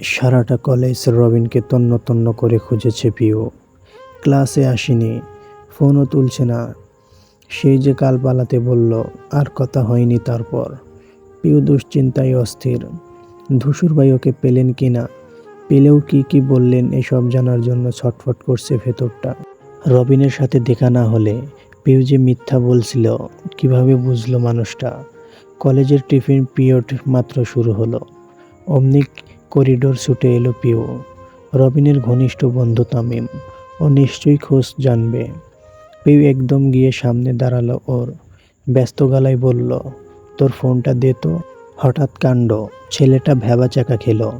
সারাটা কলেজ রবিনকে তন্ন তন্ন করে খুঁজেছে পিউ ক্লাসে আসেনি, ফোনও তুলছে না। সেই যে কাল পালাতে বলল, আর কথা হয়নি তারপর। পিউ দুশ্চিন্তায় অস্থির। ধূসুর ভাই ওকে পেলেন কি না? পেলেও কি কি বললেন এসব জানার জন্য ছটফট করছে ভেতরটা। রবিনের সাথে দেখা না হলে পিউ যে মিথ্যা বলছিল, কীভাবে বুঝলো মানুষটা? কলেজের টিফিন পিরিয়ড মাত্র শুরু হলো। অমনি করিডোর ছুটে এলো পিও রবিনের ঘনিষ্ঠ বন্ধু তামিম ও নিশ্চয়ই খোঁজ জানবে। পিউ একদম গিয়ে সামনে দাঁড়াল ওর। ব্যস্ত গলায় বলল, তোর ফোনটা দে তো। হঠাৎ কাণ্ড, ছেলেটা ভ্যাবা চাকা খেলো।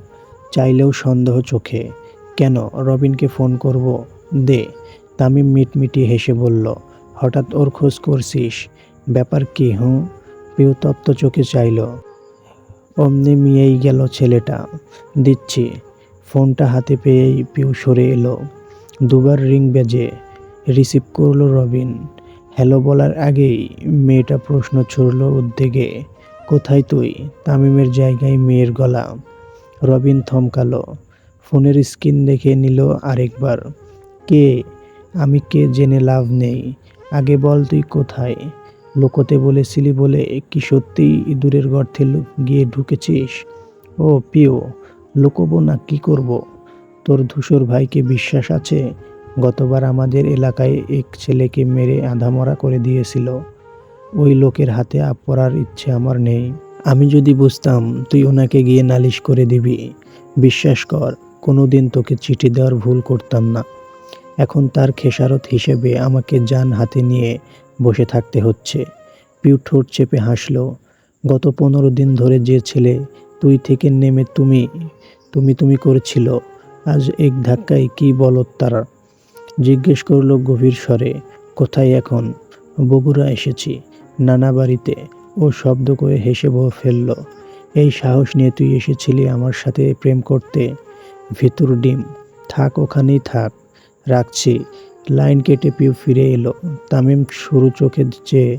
চাইলেও সন্দেহ চোখে। কেন, রবিনকে ফোন করব? দে। তামিম মিটমিটি হেসে বলল, হঠাৎ ওর খোঁজ করছিস? ব্যাপার কি হুঁ পিউ তপ্ত চোখে চাইল অমনি মিয়েই গেল ছেলেটা। দিচ্ছি। ফোনটা হাতে পেয়েই পিউ সরে এলো। দুবার রিং বেজে রিসিভ করল রবিন। হ্যালো বলার আগেই মেয়েটা প্রশ্ন ছুড়ল উদ্বেগে। কোথায় তুই? তামিমের জায়গায় মেয়ের গলা। রবিন থমকালো। ফোনের স্ক্রিন দেখে নিল আরেকবার। কে? আমি কে জেনে লাভ নেই। আগে বল তুই কোথায়? লোকতে বলেছিলি বলে কি সত্যিই ইঁদুরের গর্তে গিয়ে ঢুকেছিস? ও পিও লুকোবো না, কি করব। তোর ধূসর ভাইকে বিশ্বাস আছে? গতবার আমাদের এলাকায় এক ছেলেকে মেরে আধামরা করে দিয়েছিল। ওই লোকের হাতে আপ পড়ার ইচ্ছে আমার নেই। আমি যদি বুঝতাম, তুই ওনাকে গিয়ে নালিশ করে দিবি। বিশ্বাস কর কোনো দিন তোকে চিঠি দেওয়ার ভুল করতাম না। এখন তার খেসারত হিসেবে আমাকে যান হাতে নিয়ে বসে থাকতে হচ্ছে। পিউ ঠোঁট চেপে হাসলো, গত পনেরো দিন ধরে যে ছেলে, তুই থেকে নেমে তুমি তুমি তুমি করেছিল, আজ এক ধাক্কায় কি বলো তারা? জিজ্ঞেস করল গভীর স্বরে, কোথায় এখন? বগুড়া এসেছি, নানা বাড়িতে। ও শব্দ করে হেসে বউ ফেলল, এই সাহস নিয়ে তুই এসেছিলি আমার সাথে প্রেম করতে? ভিতর ডিম, থাক ওখানেই থাক, রাখছি। লাইন কেটে পিউ ফিরে এলো। তামিম সরু চোখে চেয়ে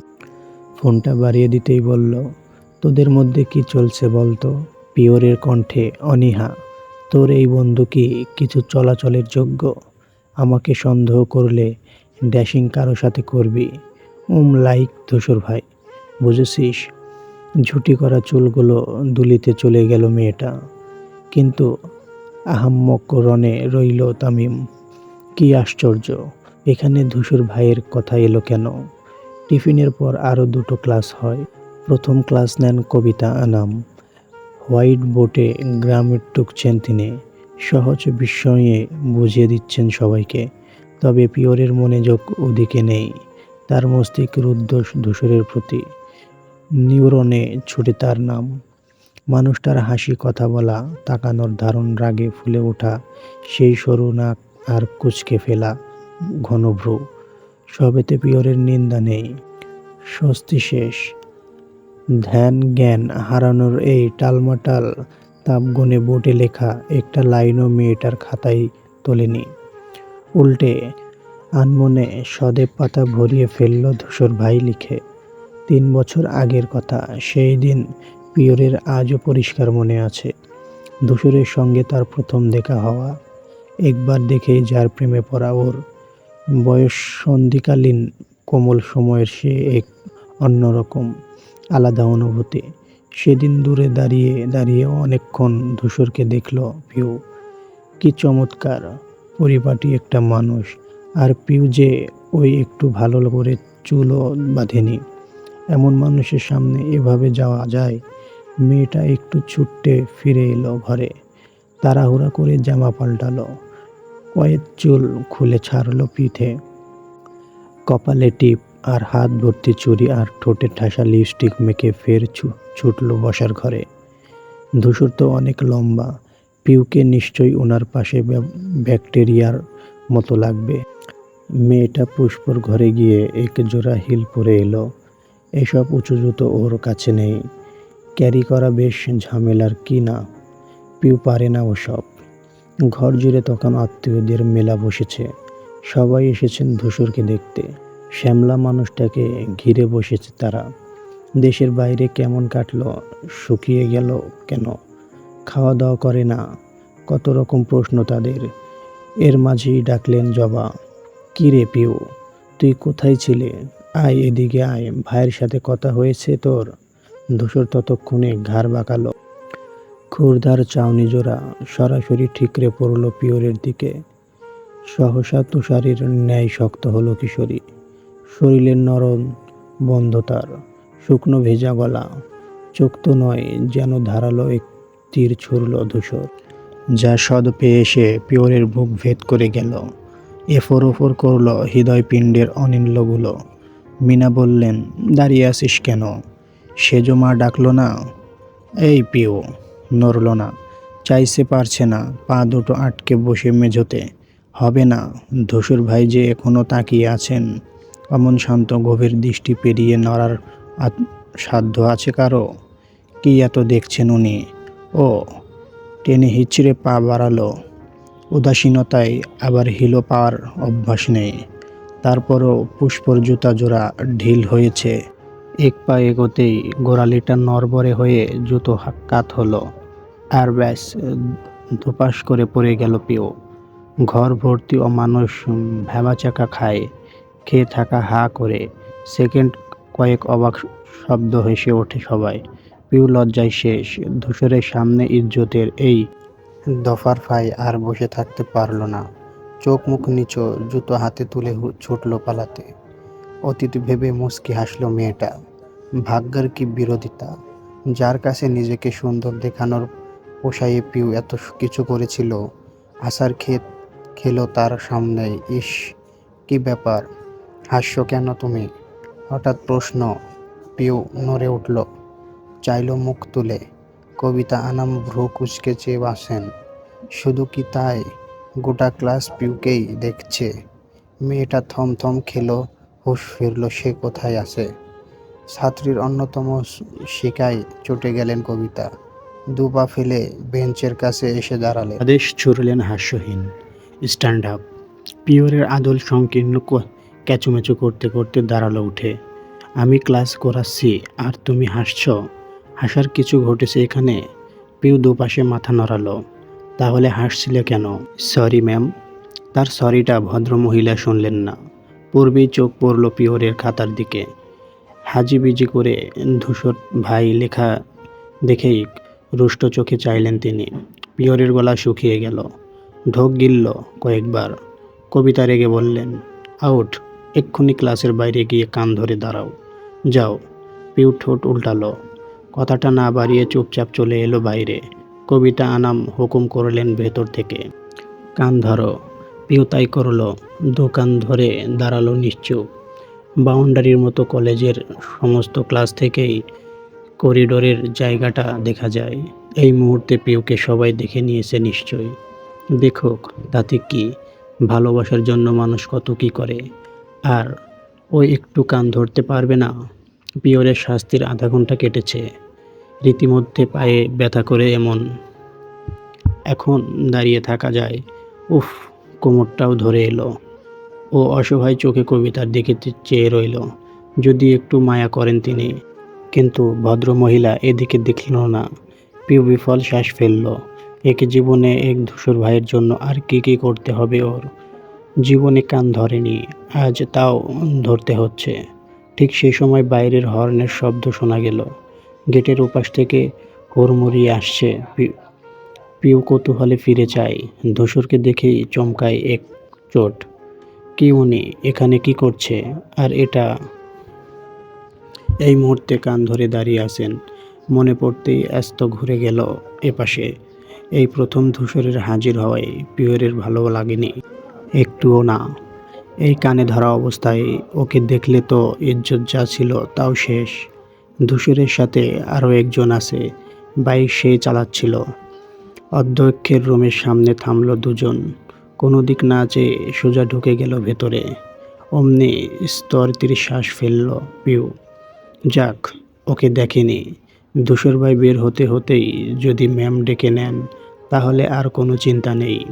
ফোনটা বাড়িয়ে দিতেই বলল, তোদের মধ্যে কি চলছে বলতো? পিওরের কণ্ঠে, অনীহা, তোর এই বন্ধু কি কিছু চলাচলের যোগ্য? আমাকে সন্দেহ করলে ড্যাশিং কারও সাথে করবি? উম, লাইক ধূসর ভাই, বুঝেছিস? ঝুটি করা চুলগুলো দুলিতে চলে গেল মেয়েটা। কিন্তু আহাম্মক রনে রইল তামিম। কি আশ্চর্য! এখানে ধূসর ভাইয়ের কথা এলো কেন? টিফিনের পর আরও দুটো ক্লাস হয়। প্রথম ক্লাস নেন কবিতা আনাম। হোয়াইট বোর্ডে গ্রামের টুকছেন তিনি। সহজ বিস্ময়ে বুঝিয়ে দিচ্ছেন সবাইকে। তবে পিওরের মনোযোগ ওদিকে নেই। তার মস্তিষ্ক রুদ্ধ ধূসরের প্রতি। নিউরনে ছুটে তার নাম। মানুষটার হাসি কথা বলা, তাকানোর ধারণ রাগে ফুলে ওঠা, সেই সরু নাক আর কুচকে ফেলা। ঘন ভ্রু সবেতে পিওরের নিন্দা নেই। স্বস্তি শেষ। ধ্যান জ্ঞান হারানোর এই টালমাটাল তাপগুণে বোটে লেখা একটা লাইনও মেয়েটার খাতায় তোলেনি। উল্টে, আনমনে সদেব পাতা ভরিয়ে ফেলল ধূসর ভাই লিখে। তিন বছর আগের কথা, সেই দিন পিওরের আজও পরিষ্কার মনে আছে। ধূসরের সঙ্গে তার প্রথম দেখা হওয়া। একবার দেখেই যার প্রেমে পড়া ওর। বয়স সন্ধিকালীন, কোমল সময়ের সে এক অন্যরকম, আলাদা অনুভূতি। সেদিন দূরে দাঁড়িয়ে দাঁড়িয়ে অনেকক্ষণ ধূসরকে দেখল পিউ। কি চমৎকার, পরিপাটি একটা মানুষ। আর পিউ যে ওই একটু ভালো করে চুলও বাঁধেনি। এমন মানুষের সামনে এভাবে যাওয়া যায়, মেয়েটা একটু ছুট্টে ফিরে এলো ঘরে। তাড়াহুড়া করে জামা পাল্টালো। কয়েক চুল খুলে ছাড়লো পিঠে। কপালে টিপ আর হাত ভর্তি চুরি আর ঠোঁটে ঠাসা লিপস্টিক মেখে ফের ছুটলো বসার ঘরে। ধূসর তো অনেক লম্বা, পিউকে নিশ্চয়ই ওনার পাশে ব্য- ব্যাকটেরিয়ার মতো লাগবে। মেয়েটা পুষ্পর ঘরে গিয়ে এক জোড়া হিল পরে এলো। এসব উঁচু জুতো ওর কাছে নেই। ক্যারি করা বেশ ঝামেলার কি না? পিউ পারে না ওসব। ঘর জুড়ে তখন আত্মীয়দের মেলা বসেছে। সবাই এসেছেন ধূসরকে দেখতে। শ্যামলা মানুষটাকে ঘিরে বসেছে তারা। দেশের বাইরে কেমন কাটলো, শুকিয়ে গেল কেন? খাওয়া দাওয়া করে না, কত রকম প্রশ্ন তাদের। এর মাঝেই ডাকলেন জবা কী রে পিউ, তুই কোথায় ছিলে? আয় এদিকে আয়, ভাইয়ের সাথে কথা হয়েছে তোর? ধূসর ততক্ষণে ঘাড় বাঁকালো। খুরদার চাউনি জোড়া সরাসরি ঠিকরে পড়ল পিওরের দিকে। সহসা তুষারের ন্যায় শক্ত হলো কিশোরী। শরীরের নরম বন্ধতার, শুকনো ভেজা গলা, চোখ তো নয় যেন ধারালো এক তীর ছুড়ল ধূসর। যা সদ পেয়ে এসে পিওরের বুক ভেদ করে গেল। এফোর ওফোর করল হৃদয়পিণ্ডের অনিল্যগুলো। মিনা বললেন, দাঁড়িয়ে আছিস কেন? সেজো মা ডাকলো না? এই পিও নড়ল না। চাইছে পারছে না, পা দুটো আটকে বসে মেঝোতে। হবে না, ধসুর ভাই যে এখনও তাকিয়ে আছেন। অমন শান্ত, গভীর দৃষ্টি পেরিয়ে নড়ার সাধ্য আছে কারও? কি এত দেখছেন উনি? ও, টেনে হিচড়ে পা বাড়ালো। উদাসীনতায় আবার হিলো পাওয়ার অভ্যাস নেই। তারপরও পুষ্পর জুতা জোড়া ঢিল হয়েছে। এক পা এগোতেই গোড়ালিটা নরবরে হয়ে জুতো হাক্কাত হলো। আর ব্যাস, ধুপাস করে পড়ে গেল পিও। ঘর ভর্তি ও অমানুষ ভ্যাবাচাকা খায়, খেয়ে থাকা হা করে। সেকেন্ড কয়েক অবাক শব্দ হেসে ওঠে সবাই। পিউ লজ্জায় শেষ। ধূসরের সামনে ইজ্জতের এই দফার ফাই আর বসে থাকতে পারল না। চোখ মুখ নিচো জুতো হাতে তুলে ছুটল পালাতে। অতীত ভেবে মুচকি হাসলো মেয়েটা। ভাগ্যের কি বিরোধিতা? যার কাছে নিজেকে সুন্দর দেখানোর পোষায়ে পিউ এত কিছু করেছিল। আশার ক্ষেত খেলো তার সামনে। ইস, কি ব্যাপার? হাস্য কেন তুমি? হঠাৎ প্রশ্ন। পিউ নড়ে উঠল। চাইল মুখ তুলে। কবিতা আনাম ভ্রু কুচকে চেয়ে বাসেন শুধু কি তাই? গোটা ক্লাস পিউকেই দেখছে। মেয়েটা থমথম খেলো, হুঁশ ফিরল, সে কোথায় আছে? ছাত্রীর অন্যতম শিকায় চটে গেলেন কবিতা। দুপা ফেলে বেঞ্চের কাছে এসে দাঁড়ালে। আদেশ ছুড়লেন হাস্যহীন। স্ট্যান্ড আপ পিওরের আদল সংকীর্ণ ক্যাচুমেচু করতে করতে দাঁড়াল উঠে। আমি ক্লাস করাচ্ছি, আর তুমি হাসছ। হাসার কিছু ঘটেছে এখানে। পিউ দুপাশে মাথা নড়ালো। তাহলে হাসছিলে কেন? সরি ম্যাম তার সরিটা ভদ্রমহিলা শুনলেন না। পূর্বেই চোখ পড়ল পিওরের খাতার দিকে। হাজিবিজি করে ধূসর ভাই লেখা দেখেই রুষ্ট চোখে চাইলেন তিনি। পিওরের গলা শুকিয়ে গেল। ঢোক গিলল কয়েকবার। কবিতা রেগে বললেন, আউট, এক্ষুনি ক্লাসের বাইরে গিয়ে কান ধরে দাঁড়াও। যাও। পিউ ঠোঁট উল্টালো। কথাটা না বাড়িয়ে চুপচাপ চলে এলো বাইরে। কবিতা আনাম হুকুম করলেন ভেতর থেকে। কান ধরো। পিউ তাই করল। দোকান ধরে দাঁড়াল নিশ্চুপ। বাউন্ডারির মতো কলেজের সমস্ত ক্লাস থেকেই করিডোরের জায়গাটা দেখা যায়। এই মুহূর্তে পিউকে সবাই দেখে নিয়েছে নিশ্চয়ই। দেখুক, তাতে কি? ভালোবাসার জন্য মানুষ কত কি করে? আর ও একটু কান ধরতে পারবে না? পিওরের শাস্তির আধা ঘণ্টা কেটেছে। রীতিমধ্যে পায়ে ব্যথা করে এমন। এখন দাঁড়িয়ে থাকা যায়। উফ, কোমরটাও ধরে এলো। ও অসহায় চোখে কবিতার দিকে চেয়ে রইল। যদি একটু মায়া করেন তিনি। কিন্তু ভদ্রমহিলা এদিকে দেখল না। পিউ বিফল শ্বাস ফেলল। একে জীবনে এক ধূসর ভাইয়ের জন্য আর কি কি করতে হবে ওর? জীবনে কান ধরেনি, আজ তাও ধরতে হচ্ছে। ঠিক সেই সময় বাইরের হর্নের শব্দ শোনা গেল। গেটের ওপাশ থেকে হুড়মুড়িয়ে আসছে। পিউ কৌতূহলে ফিরে চায় ধূসরকে দেখেই চমকায় এক চোট। কি উনি? এখানে কি করছে? আর এটা এই মুহূর্তে কান ধরে দাঁড়িয়ে আছেন। মনে পড়তেই ব্যস্ত ঘুরে গেল এপাশে। এই প্রথম ধূসরের হাজির হওয়ায় পিওরের ভালো লাগেনি। একটুও না। এই কানে ধরা অবস্থায় ওকে দেখলে তো ইজ্জত যা ছিল তাও শেষ। ধূসরের সাথে আরও একজন আছে বাইক সে চালাচ্ছিল। অধ্যক্ষের রুমের সামনে থামলো দুজন। কোনো দিক না চেয়ে সোজা ঢুকে গেল ভেতরে। অমনি স্তর তিরিশ শ্বাস ফেলল পিউ। যাক, ওকে দেখেনি। ধূসর ভাই বের হতে হতেই যদি ম্যাম ডেকে নেন, তাহলে আর কোনো চিন্তা নেই।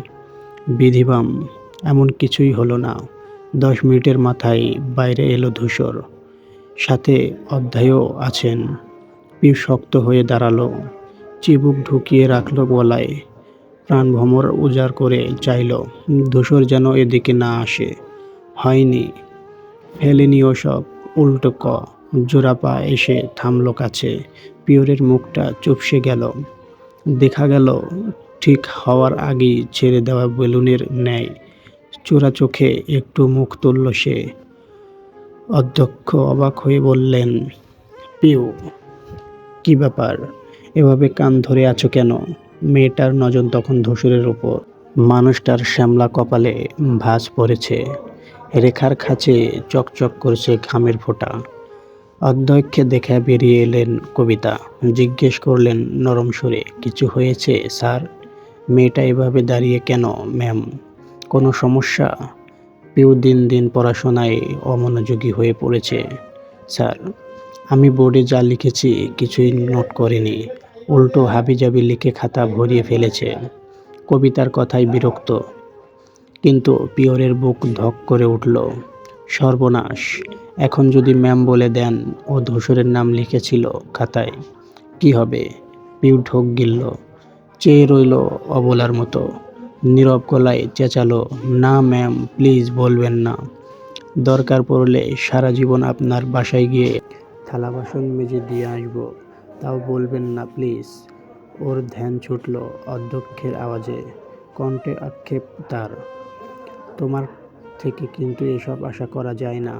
বিধিবাম, এমন কিছুই হলো না। দশ মিনিটের মাথায় বাইরে এলো ধূসর। সাথে অধ্যায়ও আছেন। পিউ শক্ত হয়ে দাঁড়াল। চিবুক ঢুকিয়ে রাখল গলায়। প্রাণ ভ্রমর উজাড় করে চাইল, ধূসর যেন এদিকে না আসে। হয়নি। ফেলেনি ওসব, উল্টো ক। জোড়াপা এসে থামলো কাছে। পিওরের মুখটা চুপসে গেল। দেখা গেল, ঠিক হওয়ার আগেই ছেড়ে দেওয়া বেলুনের ন্যায় চোরা চোখে একটু মুখ তুলল সে। অধ্যক্ষ অবাক হয়ে বললেন, পিউ, কি ব্যাপার? এভাবে কান ধরে আছো কেন? মেয়েটার নজর তখন ধূসরের ওপর মানুষটার শ্যামলা কপালে ভাঁজ পড়েছে। রেখার খাঁচে চকচক করছে ঘামের ফোঁটা। অধ্যক্ষে দেখা বেরিয়ে এলেন কবিতা। জিজ্ঞেস করলেন, নরম সুরে কিছু হয়েছে, স্যার? মেয়েটা এভাবে দাঁড়িয়ে কেন, ম্যাম? কোনো সমস্যা? পিউ দিন দিন পড়াশোনায় অমনোযোগী হয়ে পড়েছে, স্যার। আমি বোর্ডে যা লিখেছি কিছুই নোট করিনি। উল্টো হাবিজাবি লিখে খাতা ভরিয়ে ফেলেছে। কবিতার কথায় বিরক্ত, কিন্তু পিওরের বুক ধক করে উঠল। সর্বনাশ। এখন যদি ম্যাম বলে দেন, ও ধূসরের নাম লিখেছিল খাতায়, কি হবে? পিউ ঢোক গিলল, চেয়ে রইল অবলার মতো। নীরব গলায় চেঁচালো, না ম্যাম, প্লিজ বলবেন না। দরকার পড়লে সারা জীবন আপনার বাসায় গিয়ে থালা বাসন মেজে দিয়ে আসব। তাও বলবেন না, প্লিজ। ওর ধ্যান ছুটল অধ্যক্ষের আওয়াজে, কণ্ঠে আক্ষেপ তার। তোমার থেকে কিন্তু এসব আশা করা যায় না।